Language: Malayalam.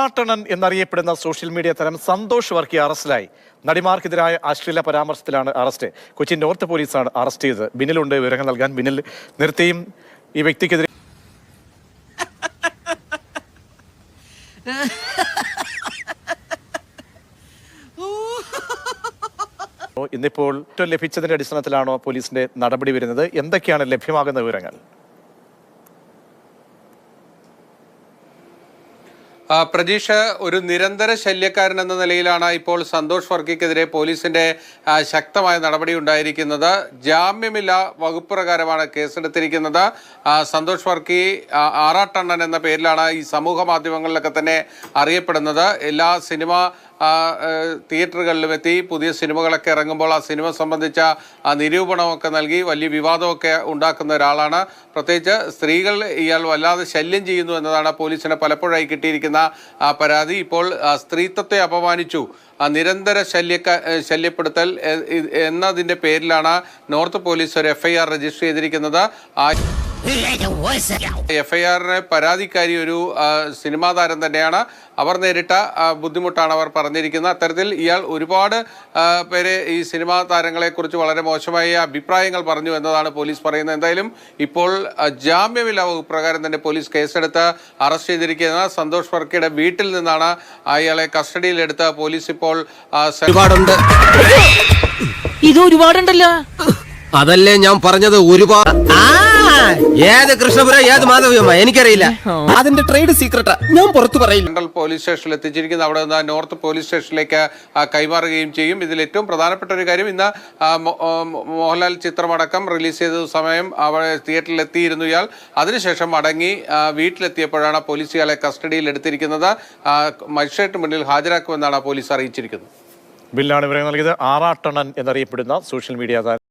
ആറാട്ടണൻ എന്നറിയപ്പെടുന്ന സോഷ്യൽ മീഡിയ തരം സന്തോഷ് വർക്കി അറസ്റ്റിലായി. നടിമാർക്കെതിരായ അശ്ലീല പരാമർശത്തിലാണ് അറസ്റ്റ്. കൊച്ചി നോർത്ത് പോലീസാണ് അറസ്റ്റ് ചെയ്തത്. ബിന്നിലുണ്ട് വിവരങ്ങൾ നൽകാൻ ബിന്നിൽ നിർത്തിയും ഈ വ്യക്തിക്കെതിരെ ഇന്നിപ്പോൾ ലഭിച്ചതിന്റെ അടിസ്ഥാനത്തിലാണോ പോലീസിന്റെ നടപടി വരുന്നത്? എന്തൊക്കെയാണ് ലഭ്യമാകുന്ന വിവരങ്ങൾ? പ്രജീഷ് ഒരു നിരന്തര ശല്യക്കാരൻ എന്ന നിലയിലാണ് ഇപ്പോൾ സന്തോഷ് വർഗിക്കെതിരെ പോലീസിന്റെ ശക്തമായ നടപടി ഉണ്ടായിരിക്കുന്നത്. ജാമ്യമില്ല വകുപ്പ് പ്രകാരമാണ് കേസെടുത്തിരിക്കുന്നത്. സന്തോഷ് വർക്കി ആറാട്ടണ്ണൻ എന്ന പേരിലാണ് ഈ സമൂഹ മാധ്യമങ്ങളിലൊക്കെ തന്നെ അറിയപ്പെടുന്നത്. എല്ലാ സിനിമ ആ, ഏഹ്, തിയേറ്ററുകളിലും എത്തി പുതിയ സിനിമകളൊക്കെ ഇറങ്ങുമ്പോൾ ആ സിനിമ സംബന്ധിച്ച ആ നിരൂപണമൊക്കെ നൽകി വലിയ വിവാദമൊക്കെ ഉണ്ടാക്കുന്ന ഒരാളാണ്. പ്രത്യേകിച്ച് സ്ത്രീകൾ ഇയാൾ വല്ലാതെ ശല്യം ചെയ്യുന്നു എന്നതാണ് പോലീസിന് പലപ്പോഴായി കിട്ടിയിരിക്കുന്ന ആ പരാതി. ഇപ്പോൾ സ്ത്രീത്വത്തെ അപമാനിച്ചു. ആ നിരന്തര ശല്യക്ക ശല്യപ്പെടുത്തൽ എന്നതിന്റെ പേരിലാണ് നോർത്ത് പോലീസ് ഒരു എഫ്ഐആർ രജിസ്റ്റർ ചെയ്തിരിക്കുന്നത്. ആ എഫ്ഐആറിന് പരാതിക്കാരി ഒരു സിനിമാ താരം തന്നെയാണ്. അവർ നേരിട്ട ബുദ്ധിമുട്ടാണ് അവർ പറഞ്ഞിരിക്കുന്നത്. അത്തരത്തിൽ ഇയാൾ ഒരുപാട് പേരെ ഈ സിനിമാ താരങ്ങളെക്കുറിച്ച് വളരെ മോശമായ അഭിപ്രായങ്ങൾ പറഞ്ഞു എന്നതാണ് പോലീസ് പറയുന്നത്. എന്തായാലും ഇപ്പോൾ ജാമ്യമില്ലാ വകുപ്പ് പ്രകാരം തന്നെ പോലീസ് കേസെടുത്ത് അറസ്റ്റ് ചെയ്തിരിക്കുന്ന സന്തോഷ് വർക്കിയുടെ വീട്ടിൽ നിന്നാണ് അയാളെ കസ്റ്റഡിയിലെടുത്ത് പോലീസ് ഇപ്പോൾ ഒരുപാടുണ്ട്. ഇത് ഒരുപാടുണ്ടല്ലോ അതല്ലേ ഞാൻ പറഞ്ഞത്? ഒരുപാട് ഏത് കൃഷ്ണപുര ഏത് മാധവിയമ്മ? എനിക്കറിയില്ല. അതിന്റെ ട്രേഡ് സീക്രട്ടാ ഞാൻ പുറത്തു പറയില്ല. സെൻട്രൽ പോലീസ് സ്റ്റേഷനിൽ എത്തിച്ചിരിക്കുന്നത് അവിടെ നിന്ന് നോർത്ത് പോലീസ് സ്റ്റേഷനിലേക്ക് ആ, കൈമാറുകയും ചെയ്യും. ഇതിൽ ഏറ്റവും പ്രധാനപ്പെട്ട ഒരു കാര്യം ഇന്ന് ആ, മോ- ആ, മോഹൻലാൽ ചിത്രമടക്കം റിലീസ് ചെയ്ത സമയം അവിടെ തിയേറ്ററിൽ എത്തിയിരുന്നു ഇയാൾ. അതിനുശേഷം മടങ്ങി ആ, വീട്ടിലെത്തിയപ്പോഴാണ് പോലീസ് ഇയാളെ കസ്റ്റഡിയിൽ എടുത്തിരിക്കുന്നത്. ആ, മജിസ്ട്രേറ്റ് മുന്നിൽ ഹാജരാക്കുമെന്നാണ് പോലീസ് അറിയിച്ചിരിക്കുന്നത്. ബില്ലാണ് വിവരങ്ങൾ നൽകിയത്. ആറാട്ടണൻ എന്നറിയപ്പെടുന്ന സോഷ്യൽ മീഡിയ താരം.